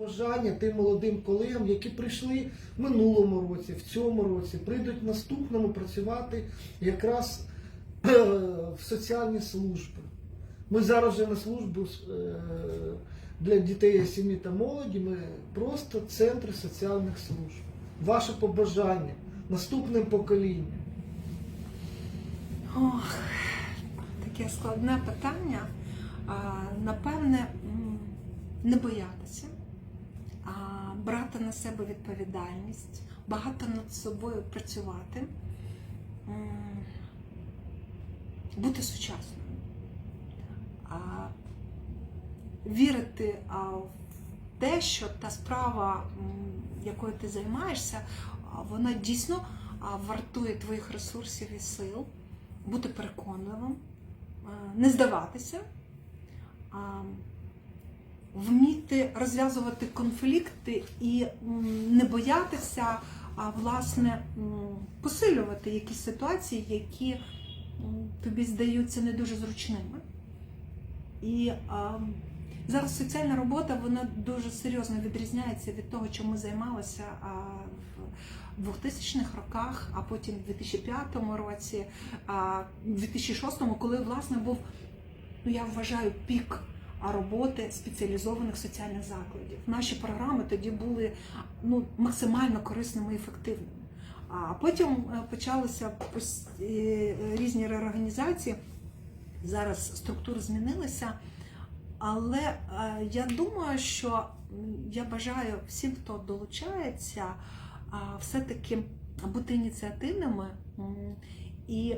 Бажання тим молодим колегам, які прийшли в минулому році, в цьому році, прийдуть в наступному працювати якраз е, в соціальні служби. Ми зараз вже на службу е, для дітей, сім'ї та молоді. Ми просто центри соціальних служб. Ваше побажання наступним поколінням. Ох, таке складне питання. Напевне, не боятися, брати на себе відповідальність, багато над собою працювати, бути сучасною, вірити в те, що та справа, якою ти займаєшся, вона дійсно вартує твоїх ресурсів і сил бути переконливим, е, не здаватися, вміти розв'язувати конфлікти і не боятися, а власне посилювати якісь ситуації, які тобі здаються не дуже зручними. І а, зараз соціальна робота вона дуже серйозно відрізняється від того, чим ми займалися а, в 2000-х роках, а потім в 2005 році, а, в 2006, коли власне був, ну я вважаю, пік роботи спеціалізованих соціальних закладів. Наші програми тоді були ну, максимально корисними і ефективними. А потім е, почалися е, різні реорганізації. Зараз структури змінилися. Але е, я думаю, що я бажаю всім, хто долучається, все-таки бути ініціативними і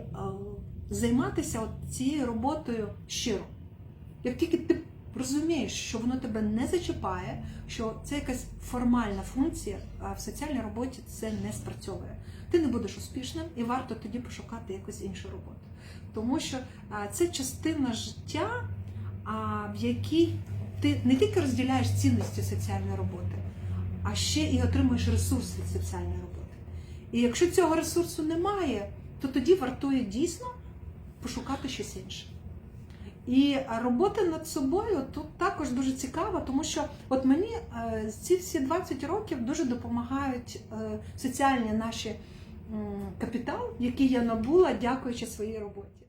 займатися цією роботою щиро. Як тільки ти розумієш, що воно тебе не зачіпає, що це якась формальна функція, а в соціальній роботі це не спрацьовує. Ти не будеш успішним і варто тоді пошукати якусь іншу роботу. Тому що це частина життя, в якій ти не тільки розділяєш цінності соціальної роботи, а ще і отримуєш ресурс від соціальної роботи. І якщо цього ресурсу немає, то тоді вартує дійсно пошукати щось інше. І робота над собою тут також дуже цікава, тому що от мені е, ці всі 20 років дуже допомагають е, соціальні наші капітал, який я набула, дякуючи своїй роботі.